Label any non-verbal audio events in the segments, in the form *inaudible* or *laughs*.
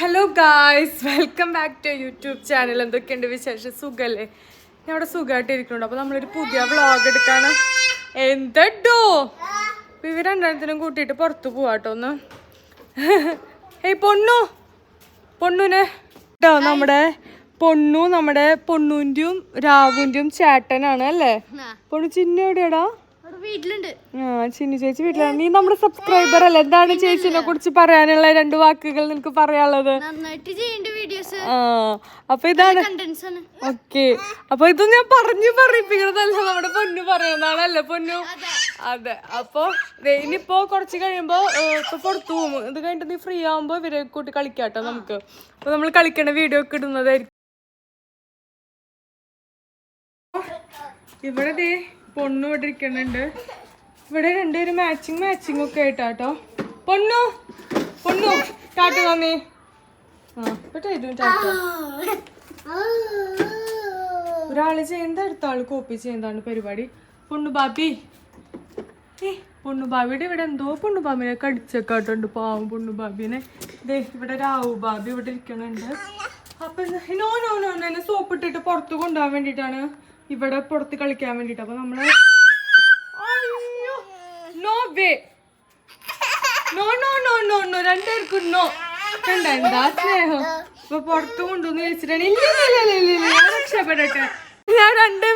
Hello guys welcome back to YouTube channel എന്തൊക്കെയുണ്ട് വിശേഷം? സുഖല്ലേ? ഞാൻ അവിടെ സുഖമായിട്ട് ഇരിക്കുന്നുണ്ട് അപ്പോൾ നമ്മളൊരു പുതിയ വ്ളോഗ് എടുക്കാണ്. എന്തോ ഇവർ രണ്ടെണ്ണത്തിനും കൂട്ടിയിട്ട് പുറത്ത് പോവാട്ടോ ഒന്ന്. *laughs* ഏയ് പൊണ്ണു പൊണ്ണുനെ കേട്ടോ നമ്മുടെ പൊണ്ണു നമ്മുടെ പൊണ്ണൂന്റെയും രാവുന്റെയും ചേട്ടനാണ് അല്ലേ? പൊണ്ണു ചിന്ന എവിടെയാടാ? ആ ചിന്നു ചേച്ചി വീട്ടിലാണ്. നീ നമ്മുടെ സബ്സ്ക്രൈബർ അല്ലേ? എന്താണ് ചേച്ചിനെ കുറിച്ച് പറയാനുള്ള രണ്ട് വാക്കുകൾ നിനക്ക് പറയാനുള്ളത്? ആ അപ്പൊ ഇതാണ്. ഓക്കെ. അപ്പൊ ഇത് ഞാൻ പറഞ്ഞു പറയിപ്പിക്കണതല്ല നമ്മുടെ പൊന്നു പറയുന്നതാണല്ലേ പൊന്നു? അതെ. അപ്പൊ ഇനിയിപ്പോ കുറച്ച് കഴിയുമ്പോ ഇപ്പൊ പുറത്തു പോകും. ഇത് കഴിഞ്ഞിട്ട് നീ ഫ്രീ ആവുമ്പോ ഇവരെ കൂട്ടി കളിക്കാട്ടോ നമുക്ക്. അപ്പൊ നമ്മൾ കളിക്കണ വീഡിയോ ഒക്കെ ഇടുന്നതായിരിക്കും. ഇവിടെ പൊണ്ണു ഇവിടെ ഇരിക്കുന്നുണ്ട്. ഇവിടെ രണ്ടുപേരും മാച്ചിങ് മാച്ചിങ് ഒക്കെ ആയിട്ടാട്ടോ. പൊണ്ണു പൊണ്ണു ടാറ്റ നന്ദി ആ ഒരാൾ ചെയ്യുന്നത് അടുത്ത ആൾ കോപ്പി ചെയ്യുന്നതാണ് പരിപാടി. പൊണ്ണു ബാബി ഏ പൊണ്ണു ബാബിയുടെ ഇവിടെ എന്തോ പൊണ്ണു ബാബിനെ കടിച്ചേക്കാട്ടുണ്ട് പാവം പൊണ്ണു ബാബിനെ ദേ ഇവിടെ രാഹു ബാബി ഇവിടെ ഇരിക്കണുണ്ട് അപ്പൊ നോ നോ നോ എന്നെ സോപ്പിട്ടിട്ട് പുറത്ത് കൊണ്ടുപോകാൻ വേണ്ടിട്ടാണ് ഇവിടെ പുറത്ത് കളിക്കാൻ വേണ്ടിട്ട്. അപ്പൊ നമ്മൾ no way no no no no no രണ്ടുപേർക്കും നോ കണ്ട? എന്താ സ്നേഹം? ഇപ്പൊ പുറത്ത് കൊണ്ടുവന്ന് വെച്ചിട്ടാണ്. ഇല്ല ഇല്ല ഇല്ല ഇല്ല ഞാൻ രക്ഷപ്പെടട്ടെ. ഞാൻ നിന്ന്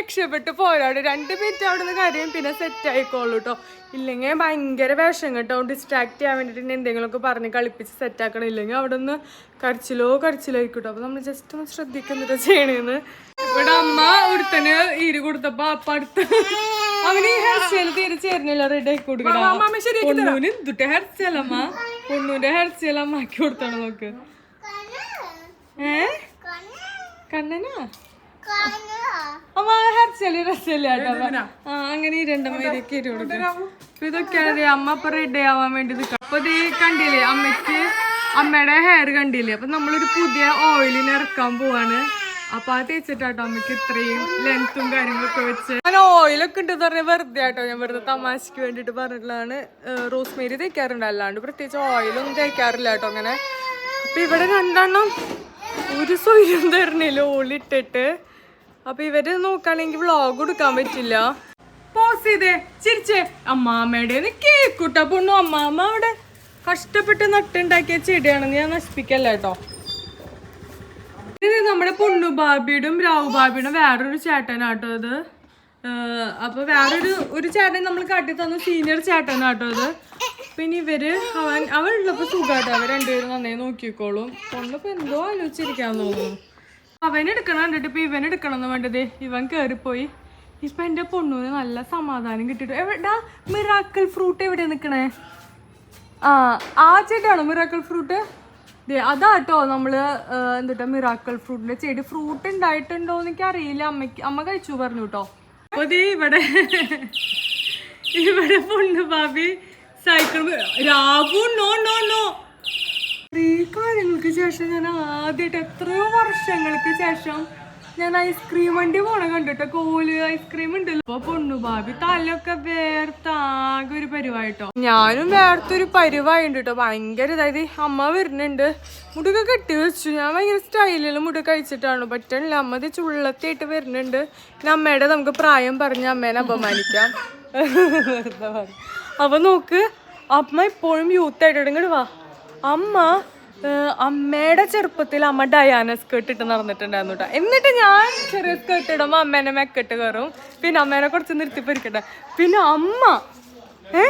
രക്ഷപ്പെട്ട് പോരാട്. രണ്ട് മിനിറ്റ് അവിടെ നിന്ന് കാര്യം പിന്നെ സെറ്റ് ആയിക്കോളൂ കേട്ടോ ഇല്ലെങ്കിൽ ഭയങ്കര വിഷം കേട്ടോ. ഡിസ്ട്രാക്ട് ചെയ്യാൻ വേണ്ടിയിട്ട് എന്തെങ്കിലുമൊക്കെ പറഞ്ഞ് കളിപ്പിച്ച് സെറ്റ് ആക്കണം. ഇല്ലെങ്കിൽ അവിടെ നിന്ന് കരച്ചിലോ കരച്ചിലോ ആയിക്കോട്ടോ കേട്ടോ അപ്പൊ നമ്മൾ ജസ്റ്റ് ഒന്ന് ശ്രദ്ധിക്കുന്നിട്ട് ചെയ്യണേന്ന്. ഇവിടെ അമ്മ ഒരുത്തന് ഈര് കൊടുത്തപ്പോ അപ്പ അടുത്ത് അവന് ഈ ഹെയർ സ്റ്റൈൽ തീരെ ചേരുന്നില്ല. റെഡി ആക്കി കൊടുക്കണം എന്തുട്ടെ ഹെയർ സ്റ്റൈൽ അമ്മ? പൊണ്ണൂന്റെ ഹെയർ സ്റ്റൈൽ അമ്മ ആക്കി കൊടുത്താണ് നോക്ക് ഏ? കണ്ണനാ? അമ്മ ഹെയർ സ്റ്റൈൽ രസമില്ല കേട്ടോ ആ അങ്ങനെ ഈ കൊടുക്കാം. അപ്പൊ ഇതൊക്കെയാണ് അമ്മ റെഡി ആവാൻ വേണ്ടി നിൽക്കാം അപ്പൊ ഇത് കണ്ടില്ലേ അമ്മയ്ക്ക് അമ്മയുടെ ഹെയർ കണ്ടില്ലേ? അപ്പൊ നമ്മളൊരു പുതിയ ഓയിലിന് ഇറക്കാൻ പോവാണ്. അപ്പൊ അത് തേച്ചിട്ടാട്ടോ അമ്മയ്ക്ക് ഇത്രയും ലെങ്ത്തും കാര്യങ്ങളൊക്കെ വെച്ച്. ഞാൻ ഓയിലൊക്കെ ഉണ്ടെന്ന് പറഞ്ഞ വെറുതെ ആട്ടോ ഞാൻ വെറുതെ തമാശക്ക് വേണ്ടിട്ട് പറഞ്ഞിട്ടുള്ളതാണ്. റോസ്മേരി തേക്കാറുണ്ട് അല്ലാണ്ട് പ്രത്യേകിച്ച് ഓയിലൊന്നും തേക്കാറില്ല കേട്ടോ അങ്ങനെ. അപ്പൊ ഇവിടെ രണ്ടെണ്ണം ഒരു സ്വയം തരണില്ല ഓളിട്ടിട്ട്. അപ്പൊ ഇവർ നോക്കുകയാണെങ്കിൽ വ്ളോഗ് എടുക്കാൻ പറ്റില്ല. പോസ് ചെയ്തേ. ചിരിച്ചേ. അമ്മാമ്മയുടെ കേക്കൂട്ട പൊണ്ണു. അമ്മാമ്മ അവിടെ കഷ്ടപ്പെട്ട് നട്ടുണ്ടാക്കിയ ചെടിയാണെന്ന് ഞാൻ നശിപ്പിക്കല്ല കേട്ടോ. ഇത് നമ്മുടെ പൊണ്ണു ബാബിയുടെയും രാഹു ബാബിയുടെ വേറൊരു ചേട്ടനാട്ടോ ഇത്. ഏഹ് അപ്പൊ വേറൊരു ഒരു ചേട്ടൻ നമ്മൾ കാട്ടി തന്നു സീനിയർ ചേട്ടനാട്ടോ അത് പിന്നെ ഇവർ അവൻ അവൻ ഉള്ളപ്പോ സുഖാട്ടോ. അവർ രണ്ടുപേരും നന്നായി നോക്കിക്കോളും. പൊണ്ണിപ്പോ എന്തോ ആലോചിച്ചിരിക്കാൻ തോന്നുന്നു. അവൻ എടുക്കണം കണ്ടിട്ട്. ഇപ്പൊ ഇവൻ എടുക്കണം എന്ന് വേണ്ടത് ഇവൻ കേറിപ്പോയി. ഇപ്പൊ എന്റെ പൊണ്ണൂന് നല്ല സമാധാനം കിട്ടിട്ടു എവിടാ മിറാക്കൽ ഫ്രൂട്ട് എവിടെ നിക്കണേ? ആ ആ ചെടിയാണോ മിറാക്കൽ ഫ്രൂട്ട് അതാട്ടോ നമ്മൾ എന്താ മിറാക്കൽ ഫ്രൂട്ടിന്റെ ചെടി. ഫ്രൂട്ട് ഉണ്ടായിട്ടുണ്ടോ എനിക്ക് അറിയില്ല അമ്മയ്ക്ക് അമ്മ കഴിച്ചു പറഞ്ഞു കേട്ടോ അപ്പൊ ദേ ഇവിടെ ഇവിടെ പൊണ്ണു ബാബി സൈക്കിൾ രാവു നോ നോ നോ. കുറേ കാര്യങ്ങൾക്ക് ശേഷം ഞാൻ ആദ്യമായിട്ട് എത്രയോ വർഷങ്ങൾക്ക് ശേഷം ഞാൻ ഐസ്ക്രീം വണ്ടി പോണ കണ്ടിട്ടോ? കോൽ ഐസ്ക്രീം ഉണ്ടല്ലോ. അപ്പൊ പൊണ്ണു ബാബി തലൊക്കെ വേർത്താകെ ഒരു പരിവായിട്ടോ. ഞാനും വേർത്തൊരു പരിവായിണ്ട് കേട്ടോ. ഭയങ്കര ഇതായത് അമ്മ വരുന്നുണ്ട്. മുടിയൊക്കെ കെട്ടി വെച്ചു. ഞാൻ ഭയങ്കര സ്റ്റൈലിൽ മുടി കഴിച്ചിട്ടാണ്. പറ്റണില്ല. അമ്മ ഇത് ചുള്ളത്തിയായിട്ട് വരുന്നുണ്ട്. പിന്നെ അമ്മയുടെ നമുക്ക് പ്രായം പറഞ്ഞ് അമ്മേനെ അപമാനിക്കാം. *laughs* അപ്പൊ നോക്ക് അമ്മ ഇപ്പോഴും യൂത്ത് ആയിട്ട് ഇങ്ങോട്ട് വാ. അമ്മ അമ്മയുടെ ചെറുപ്പത്തിൽ അമ്മ ഡയാന സ്കേർട്ട് ഇട്ട് നടന്നിട്ടുണ്ടായിരുന്നു കേട്ടോ എന്നിട്ട് ഞാൻ ചെറിയ സ്കേർട്ട് ഇടുമ്പോൾ അമ്മേനെ മെക്കെട്ട് കയറും പിന്നെ അമ്മേനെ കുറച്ച് നിർത്തി പരിക്കട്ടെ. പിന്നെ അമ്മ ഏ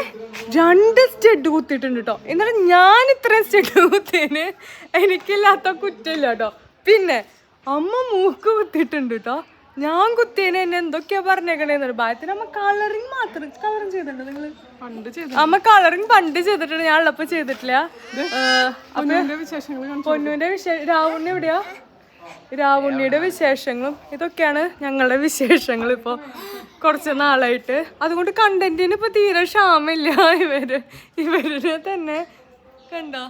രണ്ട് സ്റ്റെഡ് കുത്തിയിട്ടുണ്ട് കേട്ടോ എന്നിട്ട് ഞാൻ ഇത്രയും സ്റ്റെഡ് കുത്തിയതിന് എനിക്കില്ലാത്ത കുറ്റമില്ല കേട്ടോ പിന്നെ അമ്മ മൂക്ക് കുത്തിയിട്ടുണ്ട് കേട്ടോ ഞാൻ കുത്തിയതിന് എന്നെ എന്തൊക്കെയാ പറഞ്ഞേക്കണേന്നൊരു ഭാഗത്തിന് അമ്മ കളറിങ് മാത്രം കളറിങ് ചെയ്തിട്ടുണ്ട് നിങ്ങൾ പണ്ട് ചെയ്തു അമ്മ കളറിങ് പണ്ട് ചെയ്തിട്ടുണ്ട് ഞാൻ ഉള്ളപ്പോ ചെയ്തിട്ടില്ല. പൊന്നുവിന്റെ വിശേഷം രാവുണ്ണി എവിടെയാ? രാവുണ്ണിയുടെ വിശേഷങ്ങളും ഇതൊക്കെയാണ് ഞങ്ങളുടെ വിശേഷങ്ങൾ ഇപ്പോൾ കുറച്ച് നാളായിട്ട്. അതുകൊണ്ട് കണ്ടന്റിന് ഇപ്പൊ തീരെ ക്ഷാമില്ല ഇവർ. ഇവരുടെ തന്നെ കണ്ടോ?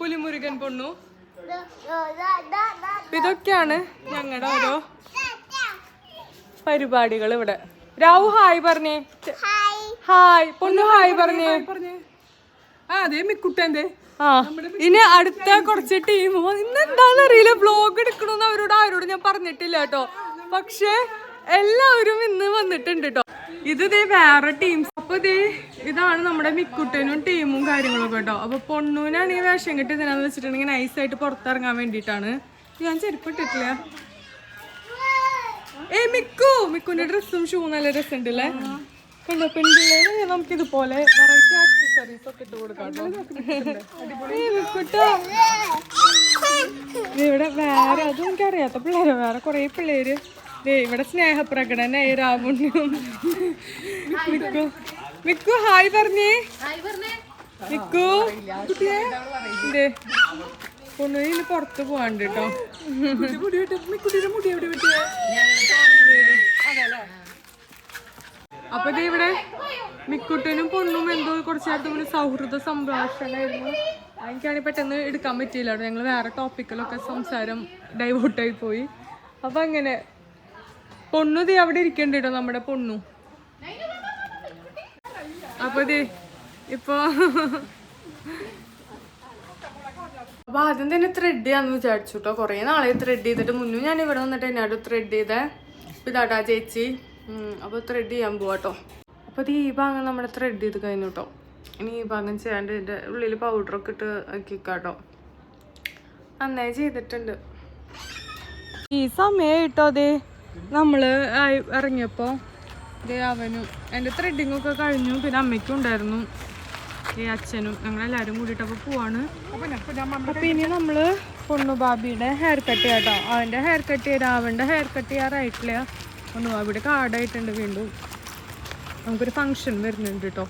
പുലിമുരുകൻ പൊണ്ണു. ഇതൊക്കെയാണ് ഞങ്ങളുടെ ഓരോ പരിപാടികൾ ഇവിടെ. രാഹു ഹായ് പറഞ്ഞേ. ഹായ്. പൊണ്ണു ഹായ് പറഞ്ഞേ ആ അതെ മിക്കുട്ടന്റെ ആ ഇനി അടുത്ത കുറച്ച് ടീം ഇന്ന് എന്താന്ന് അറിയില്ല വ്ലോഗ് എടുക്കണമെന്ന് അവരോട് ആരോട് ഞാൻ പറഞ്ഞിട്ടില്ല കേട്ടോ. പക്ഷെ എല്ലാവരും ഇന്ന് വന്നിട്ടുണ്ട് കേട്ടോ. ഇത് ദേ വേറെ ടീംസ് അപ്പൊ ദേ ഇതാണ് നമ്മുടെ മിക്കുട്ടനും ടീമും കാര്യങ്ങളൊക്കെ കേട്ടോ. അപ്പൊ പൊണ്ണൂനാണ് ഈ വേഷം കെട്ടി ഇതിനാന്ന് വെച്ചിട്ടുണ്ടെങ്കിൽ നൈസായിട്ട് പുറത്തിറങ്ങാൻ വേണ്ടിയിട്ടാണ്. ഞാൻ ചെരുപ്പിട്ടിട്ടില്ല ഏ മിക്കു മിക്കുന്റെ ഡ്രസ്സും ഷൂ നല്ല രസമുണ്ട് അല്ലേ കണ്ടോ പെൺപിള്ളേരെ നമുക്ക് ഇതുപോലെ വെറൈറ്റി ആക്സസറീസ് ഒക്കെ ഇട്ട് കൊടുക്കാം ഇവിടെ വേറെ അതും എനിക്ക് അറിയാത്ത പിള്ളേര്. വേറെ കുറെ പിള്ളേര്. ദേ ഇവിടെ സ്നേഹപ്രകടനായി രാമുണ്ണിയും മിക്കു മിക്കു ഹായ് പറഞ്ഞേ. മിക്കു ദേ. ഇനി പുറത്ത് പോകാണ്ട് കേട്ടോ അപ്പൊ ഇവിടെ മിക്കുട്ടനും പൊണ്ണും എന്തോ കുറച്ച് നേരത്തെ മുന്നേ സൗഹൃദ സംഭാഷണമായിരുന്നു. എനിക്കാണെങ്കിൽ പെട്ടെന്ന് എടുക്കാൻ പറ്റിയില്ല ഞങ്ങൾ വേറെ ടോപ്പിക്കിലൊക്കെ സംസാരം ഡൈവേർട്ടായി പോയി. അപ്പൊ അങ്ങനെ. പൊണ്ണു ദേ അവിടെ ഇരിക്കണ്ട കേട്ടോ നമ്മുടെ പൊണ്ണു. അപ്പൊ ദേ ഇപ്പൊ അപ്പൊ ആദ്യം തന്നെ ത്രെഡ് ചെയ്യാന്ന് വിചാരിച്ചു കേട്ടോ കുറേ നാളെ ത്രെഡ് ചെയ്തിട്ട്. മുന്നും ഞാൻ ഇവിടെ വന്നിട്ട് തന്നെയാണ് ത്രെഡ് ചെയ്തേ. ഇതാടാ ഇതാട്ടാ ചേച്ചി. അപ്പോൾ അപ്പൊ ത്രെഡ് ചെയ്യാൻ പോവാട്ടോ അപ്പൊ ഇത് ഈ ഭാഗം നമ്മുടെ ത്രെഡ് ചെയ്ത് കഴിഞ്ഞു കേട്ടോ ഇനി ഈ ഭാഗം ചെയ്യാണ്ട് ഉള്ളിൽ ഉള്ളിൽ പൗഡറൊക്കെ ഇട്ട് ആക്കിക്കാട്ടോ നന്നായി ചെയ്തിട്ടുണ്ട്. ഈ സമയം കേട്ടോ അതെ നമ്മൾ ആയി ഇറങ്ങിയപ്പോ അവനും എന്റെ ത്രെഡിങ് ഒക്കെ കഴിഞ്ഞു. പിന്നെ അമ്മയ്ക്കും ഉണ്ടായിരുന്നു. അച്ഛനും ഞങ്ങളെല്ലാരും കൂടിയിട്ട് അപ്പൊ പോവാണ് അപ്പൊ ഇനി നമ്മൾ പൊണ്ണുബാബിയുടെ ഹെയർ കട്ട്. ചെയ്യാട്ടോ അവന്റെ ഹെയർ കട്ട് ചെയ്യാൻ അവന്റെ ഹെയർ കട്ട് ചെയ്യാറായിട്ടില്ല പൊണ്ണുബാബിയുടെ കാർഡായിട്ടുണ്ട് വീണ്ടും. നമുക്കൊരു ഫങ്ഷൻ വരുന്നുണ്ട് കേട്ടോ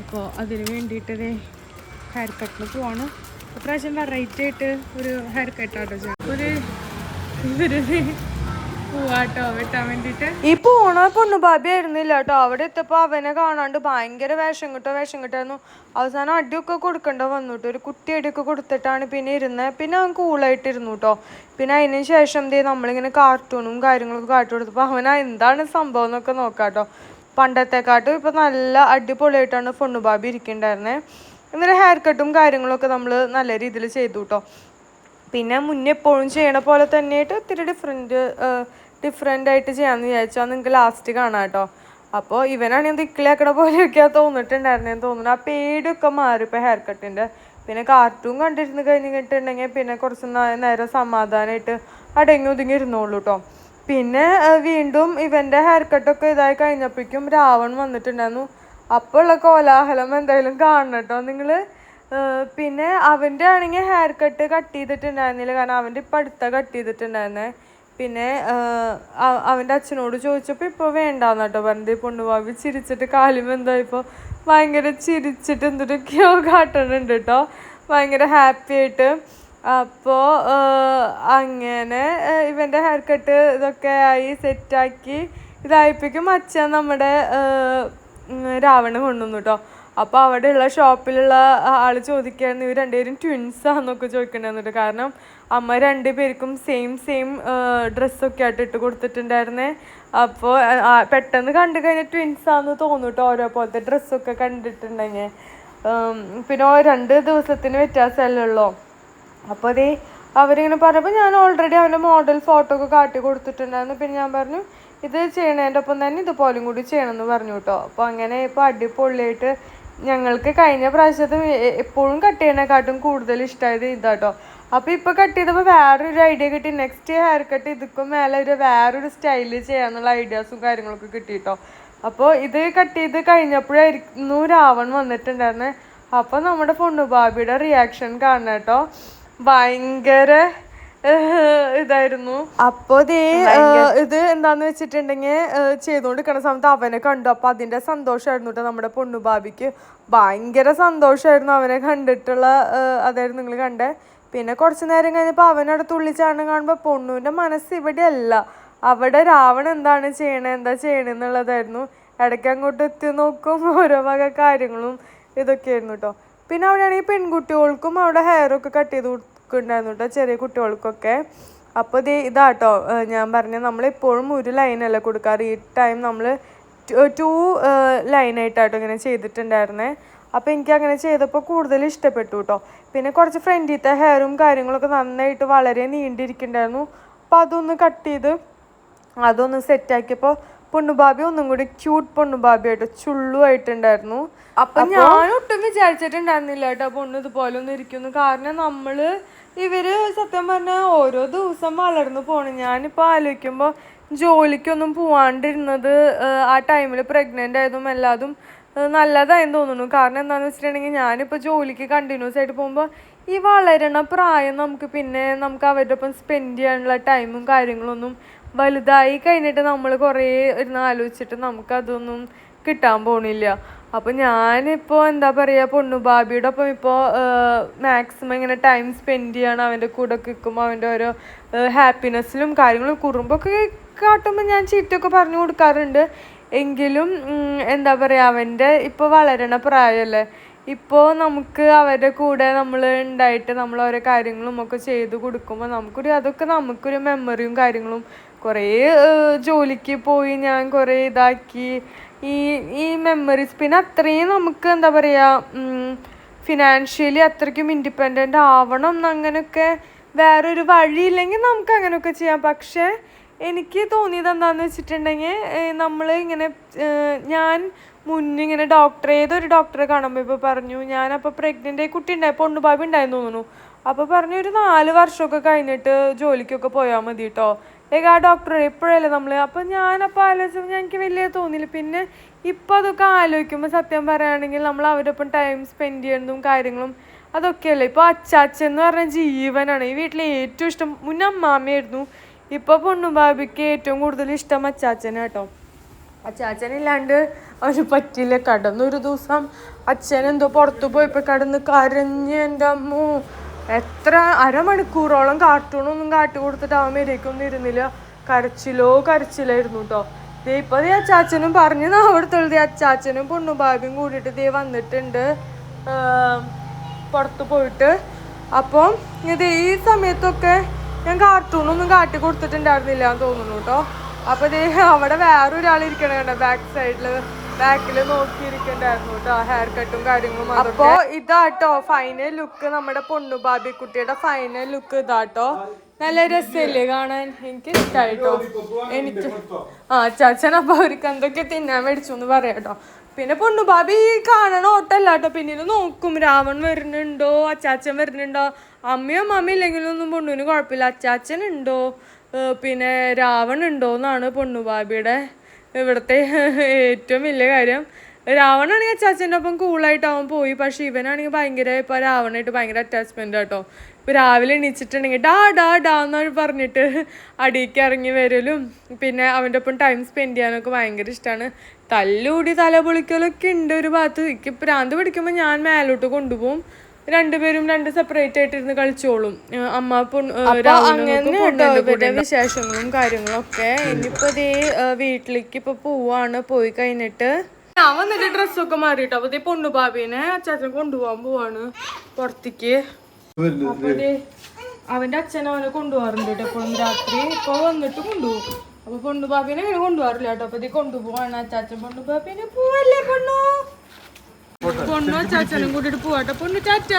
അപ്പോൾ അതിന് വേണ്ടിയിട്ട് ഹെയർ കട്ടിന് പോവാണ്. ഇപ്രാവശ്യം വെറൈറ്റി ആയിട്ട് ഒരു ഹെയർ കട്ടാട്ടോ ഒരു ഈ പോണ ബാബി ആയിരുന്നില്ല കേട്ടോ. അവിടെ എത്തപ്പോ അവനെ കാണാണ്ട് ഭയങ്കര വേഷം കിട്ടോ വേഷം കിട്ടായിരുന്നു. അവസാനം അടിയൊക്കെ കൊടുക്കണ്ട വന്നു ട്ടോ. ഒരു കുട്ടി അടിയൊക്കെ കൊടുത്തിട്ടാണ് പിന്നെ ഇരുന്നത് പിന്നെ അവൻ കൂളായിട്ട് ഇരുന്നു കേട്ടോ. പിന്നെ അതിന് ശേഷം ദേ നമ്മളിങ്ങനെ കാർട്ടൂണും കാര്യങ്ങളൊക്കെ കാട്ടി കൊടുത്തപ്പോൾ അവൻ എന്താണ് സംഭവം എന്നൊക്കെ നോക്കാട്ടോ പണ്ടത്തെക്കാട്ടും ഇപ്പൊ നല്ല അടിപൊളിയായിട്ടാണ് പൊണ്ണു ബാബി ഇരിക്കണ്ടായിരുന്നത് എന്നിട്ട് ഹെയർ കട്ടും കാര്യങ്ങളൊക്കെ നമ്മൾ നല്ല രീതിയിൽ ചെയ്തു കേട്ടോ. പിന്നെ മുന്നേ എപ്പോഴും ചെയ്യണ പോലെ തന്നെയായിട്ട് ഇത്തിരി ഡിഫറെന്റ് ഡിഫറെന്റ് ആയിട്ട് ചെയ്യാമെന്ന് വിചാരിച്ചാൽ നിങ്ങൾക്ക് ലാസ്റ്റ് കാണാം കേട്ടോ അപ്പോൾ ഇവനാണെങ്കിൽ തിക്കിലാക്കണ പോലെയൊക്കെ തോന്നിട്ടുണ്ടായിരുന്നെന്ന് തോന്നുന്നു. ആ പേടിയൊക്കെ മാറി ഇപ്പോൾ ഹെയർ കട്ടിന്റെ പിന്നെ കാർട്ടൂൺ കണ്ടിരുന്ന് കഴിഞ്ഞിട്ടുണ്ടെങ്കിൽ പിന്നെ കുറച്ച് നേരം സമാധാനമായിട്ട് അടങ്ങി ഒതുങ്ങി ഇരുന്നോളൂ കേട്ടോ പിന്നെ വീണ്ടും ഇവന്റെ ഹെയർ കട്ടൊക്കെ ഇതായി കഴിഞ്ഞപ്പോഴേക്കും രാവൺ വന്നിട്ടുണ്ടായിരുന്നു. അപ്പോൾ ഉള്ള കോലാഹലം എന്തായാലും കാണണം കേട്ടോ നിങ്ങൾ പിന്നെ അവന്റെ ആണെങ്കിൽ ഹെയർ കട്ട് കട്ട് ചെയ്തിട്ടുണ്ടായിരുന്നില്ല. കാരണം അവന്റെ ഇപ്പം അടുത്ത കട്ട് ചെയ്തിട്ടുണ്ടായിരുന്നേ. പിന്നെ അവന്റെ അച്ഛനോട് ചോദിച്ചപ്പോൾ ഇപ്പോൾ വേണ്ടാന്ന് കേട്ടോ പറഞ്ഞത്. പൊണ്ണുവാവി ചിരിച്ചിട്ട് കാലും എന്താ ഇപ്പോൾ ഭയങ്കര ചിരിച്ചിട്ട് എന്തൊക്കെയോ കാട്ടണുണ്ട് കേട്ടോ. ഭയങ്കര ഹാപ്പി ആയിട്ട്. അപ്പോൾ അങ്ങനെ ഇവന്റെ ഹെയർ കട്ട് ഇതൊക്കെ ആയി സെറ്റാക്കി ഇതായപ്പോഴേക്കും അച്ഛൻ നമ്മുടെ രാവണ കൊണ്ടുവന്നു കേട്ടോ. അപ്പോൾ അവിടെയുള്ള ഷോപ്പിലുള്ള ആൾ ചോദിക്കുകയായിരുന്നു ഇവർ രണ്ടുപേരും ട്വിൻസ് ആണെന്നൊക്കെ ചോദിക്കണ്ടായിരുന്നു കാരണം അമ്മ രണ്ടുപേർക്കും സെയിം സെയിം ഡ്രസ്സൊക്കെ ആയിട്ട് ഇട്ട് കൊടുത്തിട്ടുണ്ടായിരുന്നേ. അപ്പോൾ പെട്ടെന്ന് കണ്ടു കഴിഞ്ഞാൽ ട്വിൻസ് ആണെന്ന് തോന്നും കേട്ടോ ഓരോ പോലത്തെ ഡ്രസ്സൊക്കെ കണ്ടിട്ടുണ്ടെങ്കിൽ. പിന്നെ രണ്ട് ദിവസത്തിന് വ്യത്യാസമല്ലേ ഉള്ളൂ. അപ്പോൾ അതേ അവരിങ്ങനെ പറഞ്ഞപ്പോൾ ഞാൻ ഓൾറെഡി അവന്റെ മോഡൽ ഫോട്ടോ ഒക്കെ കാട്ടി കൊടുത്തിട്ടുണ്ടായിരുന്നു. പിന്നെ ഞാൻ പറഞ്ഞു ഇത് ചെയ്യണതിന്റെ ഒപ്പം തന്നെ ഇതുപോലും കൂടി ചെയ്യണമെന്ന് പറഞ്ഞു കേട്ടോ അപ്പോൾ അങ്ങനെ ഇപ്പോൾ അടിപൊളിയായിട്ട് ഞങ്ങൾക്ക് കഴിഞ്ഞ പ്രാവശ്യത്തെ എപ്പോഴും കട്ട് ചെയ്യണേക്കാട്ടും കൂടുതൽ ഇഷ്ടമായത് ഇതാട്ടോ. അപ്പോൾ ഇപ്പോൾ കട്ട് ചെയ്തപ്പോൾ വേറൊരു ഐഡിയ കിട്ടി. നെക്സ്റ്റ് ഹെയർ കട്ട് ഇതിക്കും മേലെ ഒരു വേറൊരു സ്റ്റൈൽ ചെയ്യാന്നുള്ള ഐഡിയാസും കാര്യങ്ങളൊക്കെ കിട്ടി കേട്ടോ അപ്പോൾ ഇത് കട്ട് ചെയ്ത് കഴിഞ്ഞപ്പോഴായിരുന്നു രാവൺ വന്നിട്ടുണ്ടായിരുന്നേ. അപ്പോൾ നമ്മുടെ പൊണ്ണു ബാബിയുടെ റിയാക്ഷൻ കാണണം ഭയങ്കര ഇതായിരുന്നു. അപ്പോ ദേ ഇത് എന്താന്ന് വെച്ചിട്ടുണ്ടെങ്കിൽ ചെയ്തുകൊണ്ടിരിക്കണ സമയത്ത് അവനെ കണ്ടു. അപ്പൊ അതിന്റെ സന്തോഷമായിരുന്നു കേട്ടോ നമ്മുടെ പൊണ്ണു ബാബിക്ക് ഭയങ്കര സന്തോഷമായിരുന്നു അവനെ കണ്ടിട്ടുള്ള അതായിരുന്നു നിങ്ങൾ കണ്ടേ. പിന്നെ കുറച്ചു നേരം കഴിഞ്ഞപ്പോൾ അവനവിടെ തുള്ളിച്ചാണ് കാണുമ്പോൾ പൊണ്ണുവിന്റെ മനസ്സ് ഇവിടെയല്ല. അവിടെ രാവണ എന്താണ് ചെയ്യണേ എന്താ ചെയ്യണെന്നുള്ളതായിരുന്നു ഇടയ്ക്ക് അങ്ങോട്ട് എത്തി നോക്കും *laughs* ഓരോ വക കാര്യങ്ങളും ഇതൊക്കെയായിരുന്നു കേട്ടോ പിന്നെ അവിടെയാണെങ്കിൽ പെൺകുട്ടികൾക്കും അവിടെ ഹെയർ ഒക്കെ കട്ട് ചെയ്ത് കൊടുക്കുന്നുണ്ടായിരുന്നു കേട്ടോ ചെറിയ കുട്ടികൾക്കൊക്കെ. അപ്പോൾ ഇത് ഇതാട്ടോ ഞാൻ പറഞ്ഞ നമ്മളെപ്പോഴും ഒരു ലൈനല്ല കൊടുക്കാറ്. ഈ ടൈം നമ്മൾ ടു ലൈനായിട്ടാട്ടോ ഇങ്ങനെ ചെയ്തിട്ടുണ്ടായിരുന്നേ. അപ്പോൾ എനിക്ക് അങ്ങനെ ചെയ്തപ്പോൾ കൂടുതൽ ഇഷ്ടപ്പെട്ടു കേട്ടോ പിന്നെ കുറച്ച് ഫ്രണ്ടിലത്തെ ഹെയറും കാര്യങ്ങളൊക്കെ നന്നായിട്ട് വളരെ നീണ്ടിരിക്കുന്നുണ്ടായിരുന്നു. അപ്പോൾ അതൊന്ന് കട്ട് ചെയ്ത് അതൊന്ന് സെറ്റാക്കിയപ്പോൾ പൊണ്ണുബാബി ഒന്നും കൂടി ക്യൂട്ട് പൊണ്ണുബാബി ആയിട്ട് ചുള്ളുമായിട്ടുണ്ടായിരുന്നു അപ്പം ഞാൻ ഒട്ടും വിചാരിച്ചിട്ടുണ്ടായിരുന്നില്ല കേട്ടോ പൊണ്ണു ഇതുപോലെ ഒന്നും ഇരിക്കുന്നു കാരണം നമ്മൾ ഇവർ സത്യം പറഞ്ഞാൽ ഓരോ ദിവസം വളർന്നു പോണു. ഞാനിപ്പോൾ ആലോചിക്കുമ്പോൾ ജോലിക്കൊന്നും പോവാണ്ടിരുന്നത് ആ ടൈമിൽ പ്രഗ്നന്റ് ആയതും എല്ലാതും നല്ലതായി തോന്നുന്നു. കാരണം എന്താണെന്ന് വെച്ചിട്ടുണ്ടെങ്കിൽ ഞാനിപ്പോൾ ജോലിക്ക് കണ്ടിന്യൂസ് ആയിട്ട് പോകുമ്പോൾ ഈ വളരണ പ്രായം നമുക്ക് പിന്നെ നമുക്ക് അവരുടെ ഒപ്പം സ്പെൻഡ് ചെയ്യാനുള്ള ടൈമും കാര്യങ്ങളൊന്നും വലുതായി കഴിഞ്ഞിട്ട് നമ്മൾ കുറേ ഇരുന്ന് ആലോചിച്ചിട്ട് നമുക്കതൊന്നും കിട്ടാൻ പോണില്ല. അപ്പോൾ ഞാനിപ്പോൾ എന്താ പറയാ പൊണ്ണു ബാബിയുടെ ഒപ്പം ഇപ്പോൾ മാക്സിമം ഇങ്ങനെ ടൈം സ്പെൻഡ് ചെയ്യണം അവന്റെ കൂടെ നിൽക്കുമ്പോൾ അവന്റെ ഓരോ ഹാപ്പിനെസ്സിലും കാര്യങ്ങളും കുറുമ്പൊക്കെ കാട്ടുമ്പോൾ ഞാൻ ചീറ്റൊക്കെ പറഞ്ഞു കൊടുക്കാറുണ്ട്. എങ്കിലും എന്താ പറയാ അവന്റെ ഇപ്പോൾ വളരണ പ്രായമല്ലേ ഇപ്പോൾ നമുക്ക് അവരുടെ കൂടെ നമ്മൾ ഉണ്ടായിട്ട് നമ്മൾ ഓരോ കാര്യങ്ങളും ഒക്കെ ചെയ്ത് കൊടുക്കുമ്പോൾ നമുക്കൊരു അതൊക്കെ നമുക്കൊരു മെമ്മറിയും കാര്യങ്ങളും കുറേ ജോലിക്ക് പോയി ഞാൻ കുറേ ഇതാക്കി ഈ ഈ മെമ്മറീസ് പിന്നെ അത്രയും നമുക്ക് എന്താ പറയുക ഫിനാൻഷ്യലി അത്രയ്ക്കും ഇൻഡിപെൻഡന്റ് ആവണം എന്നങ്ങനെയൊക്കെ വേറൊരു വഴിയില്ലെങ്കിൽ നമുക്ക് അങ്ങനെയൊക്കെ ചെയ്യാം. പക്ഷേ എനിക്ക് തോന്നിയത് എന്താണെന്ന് വെച്ചിട്ടുണ്ടെങ്കിൽ നമ്മൾ ഇങ്ങനെ ഞാൻ മുന്നേ ഇങ്ങനെ ഡോക്ടറെ ഏതൊരു ഡോക്ടറെ കാണുമ്പോൾ ഇപ്പോൾ പറഞ്ഞു ഞാനപ്പോൾ പ്രഗ്നന്റ് കുട്ടി ഉണ്ടായി പൊണ്ണുപാബി ഉണ്ടായെന്ന് തോന്നുന്നു. അപ്പോൾ പറഞ്ഞു ഒരു നാല് വർഷമൊക്കെ കഴിഞ്ഞിട്ട് ജോലിക്കൊക്കെ പോയാൽ മതി കേട്ടോ ഏക ആ ഡോക്ടർ എപ്പോഴല്ലേ നമ്മൾ അപ്പം ഞാനപ്പോൾ ആലോചിച്ചപ്പോൾ എനിക്ക് വലിയ തോന്നിയില്ല. പിന്നെ ഇപ്പോൾ അതൊക്കെ ആലോചിക്കുമ്പോൾ സത്യം പറയുകയാണെങ്കിൽ നമ്മൾ അവരൊപ്പം ടൈം സ്പെൻഡ് ചെയ്യുന്നതും കാര്യങ്ങളും അതൊക്കെയല്ലേ. ഇപ്പോൾ അച്ചാച്ചൻ എന്ന് പറഞ്ഞ ജീവനാണ്. ഈ വീട്ടിലെ ഏറ്റവും ഇഷ്ടം മുന്നേ ഇപ്പോൾ പൊണ്ണുബാബിക്ക് ഏറ്റവും കൂടുതൽ ഇഷ്ടം അച്ചാച്ചനാണ് കേട്ടോ അച്ചാച്ചനില്ലാണ്ട് അവന് പറ്റിയില്ല. കടന്നൊരു ദിവസം അച്ഛൻ എന്തോ പുറത്തു പോയപ്പോൾ കടന്ന് കരഞ്ഞ് എന്റെ അമ്മു എത്ര അരമണിക്കൂറോളം കാർട്ടൂണൊന്നും കാട്ടി കൊടുത്തിട്ട് അവൻ വരേക്കൊന്നും ഇരുന്നില്ല. കരച്ചിലോ കരച്ചിലായിരുന്നു കേട്ടോ ദേ ഇപ്പൊ ദേ അച്ചാച്ചനും പറഞ്ഞു അവിടുത്തെ അച്ചാച്ചനും പൊണ്ണു ഭാഗ്യം കൂടിയിട്ട് ദേ വന്നിട്ടുണ്ട്. പുറത്തു പോയിട്ട്. അപ്പം ഇത് ഈ സമയത്തൊക്കെ ഞാൻ കാർട്ടൂണൊന്നും കാട്ടി കൊടുത്തിട്ടുണ്ടായിരുന്നില്ല എന്ന് തോന്നുന്നു കേട്ടോ അപ്പൊ ദേ അവിടെ ഇരിക്കണ കണ്ട ബാക്ക് സൈഡിൽ. ബാക്കിൽ നോക്കിയിരിക്കണ്ടായിരുന്നു കേട്ടോ ഹെയർ കട്ടും കാര്യങ്ങളും അപ്പോ ഇതാട്ടോ ഫൈനൽ ലുക്ക് നമ്മുടെ പൊണ്ണു ബാബി കുട്ടിയുടെ ഫൈനൽ ലുക്ക് ഇതാട്ടോ നല്ല രസല്ലേ കാണാൻ? എനിക്ക് ഇഷ്ടായിട്ടോ എനിക്ക് ആ ചാച്ചൻ അപ്പൊ അവർക്ക് എന്തൊക്കെ തിന്നാൻ മേടിച്ചു എന്ന് പറയാട്ടോ പിന്നെ പൊണ്ണു ബാബി കാണണ ഓട്ടല്ല കേട്ടോ പിന്നീട് നോക്കും രാവൺ വരുന്നുണ്ടോ? അച്ചാച്ചൻ വരുന്നുണ്ടോ? അമ്മയോ അമ്മ ഇല്ലെങ്കിലൊന്നും പൊണ്ണുവിന് കുഴപ്പമില്ല. അച്ചാച്ചൻ ഉണ്ടോ? പിന്നെ രാവൺ ഉണ്ടോ എന്നാണ് പൊണ്ണുബാബിയുടെ ഇവിടുത്തെ ഏറ്റവും വലിയ കാര്യം. രാവണാണെങ്കിൽ അച്ചാച്ചന്റെ ഒപ്പം കൂളായിട്ട് അവൻ പോയി. പക്ഷേ ഇവനാണെങ്കിൽ ഭയങ്കര ഇപ്പോൾ രാവണായിട്ട് ഭയങ്കര അറ്റാച്ച്മെന്റ് കേട്ടോ ഇപ്പോൾ രാവിലെ എണീച്ചിട്ടുണ്ടെങ്കിൽ ഡാ ഡാ ഡാ എന്നാണ് പറഞ്ഞിട്ട് അടിക്ക് ഇറങ്ങി വരലും. പിന്നെ അവന്റെ ഒപ്പം ടൈം സ്പെൻഡ് ചെയ്യാനൊക്കെ ഭയങ്കര ഇഷ്ടമാണ് തല്ലുകൂടി തല പൊളിക്കലൊക്കെ ഉണ്ട് ഒരു ഭാഗത്ത്. എനിക്ക് പ്രാന്ത് പിടിക്കുമ്പോൾ ഞാൻ മേലോട്ട് കൊണ്ടുപോകും. രണ്ടുപേരും രണ്ട് സെപ്പറേറ്റ് ആയിട്ടിരുന്ന് കളിച്ചോളും. ഏഹ് അമ്മ അങ്ങനെ വിശേഷങ്ങളും കാര്യങ്ങളും ഒക്കെ ഇനിയിപ്പോ ദേ വീട്ടിലേക്ക് ഇപ്പൊ പോവാണ്. പോയി കഴിഞ്ഞിട്ട് ഞാൻ വന്നിട്ട് ഡ്രസ്സൊക്കെ മാറിട്ടോ അപ്പൊ ദേ പൊണ്ണു ഭാവിനെ അച്ചാച്ചൻ കൊണ്ടുപോകാൻ പോവാണ് പുറത്തേക്ക്. അവന്റെ അച്ഛൻ അവനെ കൊണ്ടുപോകാറുണ്ട് കേട്ടോ എപ്പോഴും രാത്രി. ഇപ്പൊ വന്നിട്ട് കൊണ്ടുപോകും. അപ്പൊ പൊണ്ണു ഭാവിനെ അങ്ങനെ കൊണ്ടുപോകാറില്ല കേട്ടോ. അപ്പൊ ദേ കൊണ്ടുപോവാണ് അച്ചാച്ചൻ. പൊണ്ണു ഭാവിനെ പോവല്ലേ പൊണ്ണു? പൊണ്ണു നടത്താൻ കൂട്ടിട്ട് പോവാട്ടോ. പൊണ്ണു ടാറ്റ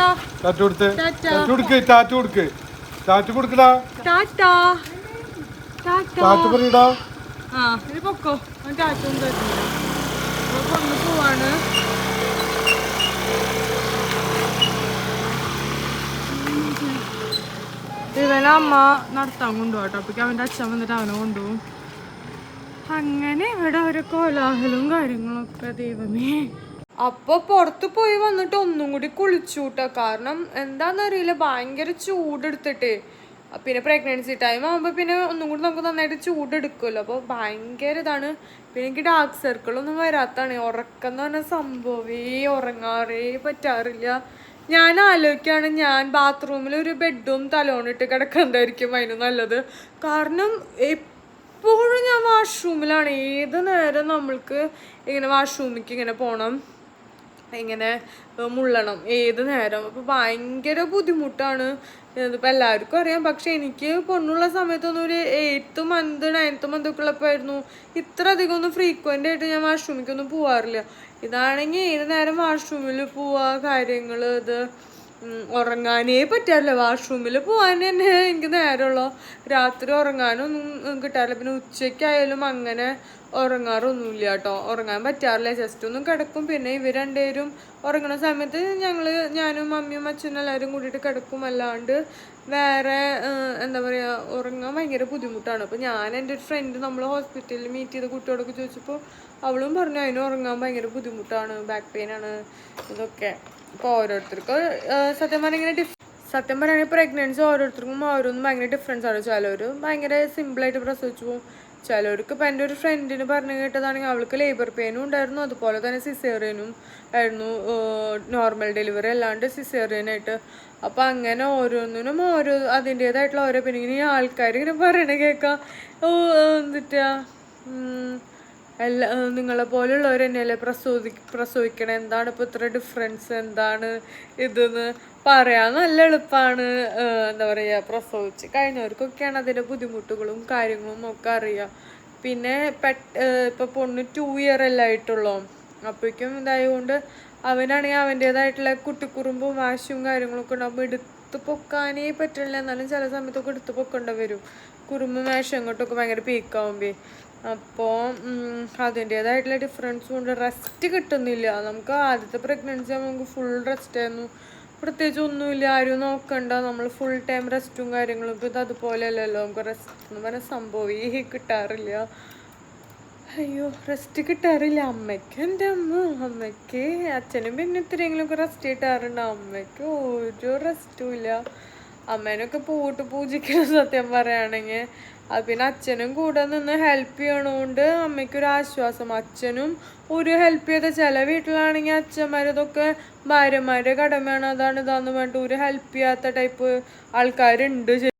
ടാറ്റ കൊടുത്ത്. ടാറ്റ ടാറ്റ കൊടുക്ക് ടാറ്റ കൊടുക്ക്. ടാറ്റ കൊടുക്കടാ. ടാറ്റ ടാറ്റ ടാറ്റ പറയടാ ആ ഇത് പൊക്കോ. ഞാൻ ടാറ്റ ഒന്നും തരുന്നില്ല അപ്പൊ പൊണ്ണു പോവാണ്. ഇവനെ അമ്മ നടത്താൻ കൊണ്ടുപോകട്ടോ അപ്പൊക്ക് അവന്റെ അച്ഛൻ വന്നിട്ട് അവനെ കൊണ്ടുപോകും. അങ്ങനെ ഇവിടെ ഒരു കോലാഹലവും കാര്യങ്ങളൊക്കെ ദൈവമേ. അപ്പൊ പുറത്തു പോയി വന്നിട്ട് ഒന്നും കൂടി കുളിച്ചു കേട്ടോ കാരണം എന്താന്നറിയില്ല ഭയങ്കര ചൂടെടുത്തിട്ട്. പിന്നെ പ്രഗ്നൻസി ടൈം ആകുമ്പോൾ പിന്നെ ഒന്നും കൂടി നമുക്ക് നന്നായിട്ട് ചൂടെടുക്കുമല്ലോ. അപ്പോൾ ഭയങ്കര ഇതാണ്. പിന്നെ എനിക്ക് ഡാർക്ക് സർക്കിളൊന്നും വരാത്താണ് ഉറക്കം എന്ന് പറഞ്ഞ സംഭവമേ ഉറങ്ങാറേ പറ്റാറില്ല. ഞാൻ ആലോചിക്കുകയാണ് ഞാൻ ബാത്റൂമിൽ ഒരു ബെഡും തലോണിട്ട് കിടക്കണ്ടായിരിക്കും അതിന് നല്ലത്. കാരണം എപ്പോഴും ഞാൻ വാഷ്റൂമിലാണ് ഏത് നേരം നമ്മൾക്ക് ഇങ്ങനെ വാഷ്റൂമിലേക്ക് ഇങ്ങനെ പോകണം ഇങ്ങനെ മുള്ളണം ഏത് നേരം. അപ്പോൾ ഭയങ്കര ബുദ്ധിമുട്ടാണ്. ഇതിപ്പോൾ എല്ലാവർക്കും അറിയാം. പക്ഷെ എനിക്ക് പൊണ്ണുള്ള സമയത്തൊന്നും ഒരു എയ്ത്ത് മന്ത് നയൻത്ത് മന്ത് ഒക്കെ ഉള്ളപ്പോഴായിരുന്നു ഇത്ര അധികം ഒന്നും ഫ്രീക്വന്റ് ആയിട്ട് ഞാൻ വാഷ്റൂമിലേക്കൊന്നും പോവാറില്ല. ഇതാണെങ്കിൽ ഏത് നേരം വാഷ്റൂമിൽ പോവാ കാര്യങ്ങൾ ഇത് ഉറങ്ങാനേ പറ്റാറില്ല. വാഷ്റൂമിൽ പോകാൻ തന്നെ എനിക്ക് നേരമുള്ളൂ. രാത്രി ഉറങ്ങാനൊന്നും കിട്ടാറില്ല. പിന്നെ ഉച്ചയ്ക്കായാലും അങ്ങനെ ഉറങ്ങാറൊന്നുമില്ല കേട്ടോ ഉറങ്ങാൻ പറ്റാറില്ല. ജസ്റ്റ് ഒന്നും കിടക്കും. പിന്നെ ഇവർ രണ്ടുപേരും ഉറങ്ങുന്ന സമയത്ത് ഞങ്ങൾ ഞാനും മമ്മിയും അച്ഛനും എല്ലാവരും കൂടിയിട്ട് കിടക്കും. അല്ലാണ്ട് വേറെ എന്താ പറയുക ഉറങ്ങാൻ ഭയങ്കര ബുദ്ധിമുട്ടാണ്. അപ്പോൾ ഞാൻ എന്റെ ഒരു ഫ്രണ്ട് നമ്മൾ ഹോസ്പിറ്റലിൽ മീറ്റ് ചെയ്ത കുട്ടിയോടൊക്കെ ചോദിച്ചപ്പോൾ അവളും പറഞ്ഞു അതിന് ഉറങ്ങാൻ ഭയങ്കര ബുദ്ധിമുട്ടാണ്. ബാക്ക് പെയിൻ ആണ്. ഇതൊക്കെ. ഇപ്പോൾ ഓരോരുത്തർക്കും സത്യം പറഞ്ഞാൽ ഇങ്ങനെ ഡിഫ് സത്യം പറയുകയാണെങ്കിൽ പ്രഗ്നൻസി ഓരോരുത്തർക്കും ഓരോന്നും ഭയങ്കര ഡിഫറൻസ് ആണ്. ചിലവർ ഭയങ്കര സിമ്പിളായിട്ട് പ്രസവിച്ചു പോകും ചിലവർക്ക് ഇപ്പം എന്റെ ഒരു ഫ്രണ്ടിന് പറഞ്ഞു കേട്ടതാണെങ്കിൽ അവൾക്ക് ലേബർ പെയിനും ഉണ്ടായിരുന്നു. അതുപോലെ തന്നെ സിസേറിയനും ആയിരുന്നു. നോർമൽ ഡെലിവറി അല്ലാണ്ട് സിസേറിയനായിട്ട് അപ്പം അങ്ങനെ ഓരോന്നിനും ഓരോ അതിന്റേതായിട്ടുള്ള ഓരോ പിന്നെ ഇങ്ങനെ ആൾക്കാർ ഇങ്ങനെ പറയണ കേൾക്കാം. എന്നിട്ടാ എല്ലാ നിങ്ങളെ പോലെയുള്ളവർ തന്നെയല്ലേ പ്രസവി പ്രസവിക്കണേ? എന്താണ് ഇപ്പോൾ ഇത്ര ഡിഫറൻസ് എന്താണ് ഇതെന്ന് പറയാൻ നല്ല എളുപ്പമാണ് എന്താ പറയുക പ്രസവിച്ച് കഴിഞ്ഞവർക്കൊക്കെയാണ് അതിന്റെ ബുദ്ധിമുട്ടുകളും കാര്യങ്ങളും ഒക്കെ അറിയുക പിന്നെ പെട്ട് ഇപ്പോൾ പൊണ്ണ് ടു ഇയർ അല്ലേ ആയിട്ടുള്ളൂ. അപ്പോഴേക്കും ഇതായതുകൊണ്ട് അവനാണെങ്കിൽ അവന്റേതായിട്ടുള്ള കുട്ടിക്കുറുമ്പും വാശിയും കാര്യങ്ങളൊക്കെ ഉണ്ടാകുമ്പോൾ എടുത്ത് പൊക്കാനേ പറ്റില്ല. എന്നാലും ചില സമയത്തൊക്കെ എടുത്ത് പൊക്കേണ്ട വരും. കുറുമ്പ് മേശം ഇങ്ങോട്ടൊക്കെ ഭയങ്കര പീക്കാവുമ്പേ അപ്പോൾ അതിന്റേതായിട്ടുള്ള ഡിഫറൻസും ഉണ്ട്. റെസ്റ്റ് കിട്ടുന്നില്ല. നമുക്ക് ആദ്യത്തെ പ്രഗ്നൻസി നമുക്ക് ഫുൾ റെസ്റ്റ് ആയിരുന്നു. പ്രത്യേകിച്ച് ഒന്നുമില്ല. ആരും നോക്കണ്ട. നമ്മൾ ഫുൾ ടൈം റെസ്റ്റും കാര്യങ്ങളും ഇപ്പം ഇത് അതുപോലെ അല്ലല്ലോ നമുക്ക് റെസ്റ്റ് എന്ന് പറഞ്ഞ സംഭവം കിട്ടാറില്ല. അയ്യോ റെസ്റ്റ് കിട്ടാറില്ല. അമ്മയ്ക്ക് എന്റെ അമ്മ അമ്മയ്ക്ക് അച്ഛനും പിന്നെ ഇത്തിരിയെങ്കിലുമൊക്കെ റെസ്റ്റ് കിട്ടാറുണ്ട്. അമ്മയ്ക്ക് ഒരു റെസ്റ്റും ഇല്ല. അമ്മേനൊക്കെ പൂട്ട് പൂജിക്കണം സത്യം പറയുകയാണെങ്കിൽ. അത് പിന്നെ അച്ഛനും കൂടെ നിന്ന് ഹെൽപ്പ് ചെയ്യണോണ്ട് അമ്മയ്ക്കൊരു ആശ്വാസം. അച്ഛനും ഒരു ഹെൽപ്പ് ചെയ്ത ചില വീട്ടിലാണെങ്കിൽ അച്ഛന്മാരതൊക്കെ ഭാര്യമാരുടെ കടമയാണ്. അതാണ് ഇതാന്ന് പറഞ്ഞിട്ട് ഒരു ഹെൽപ്പ് ചെയ്യാത്ത ടൈപ്പ് ആൾക്കാരുണ്ട്.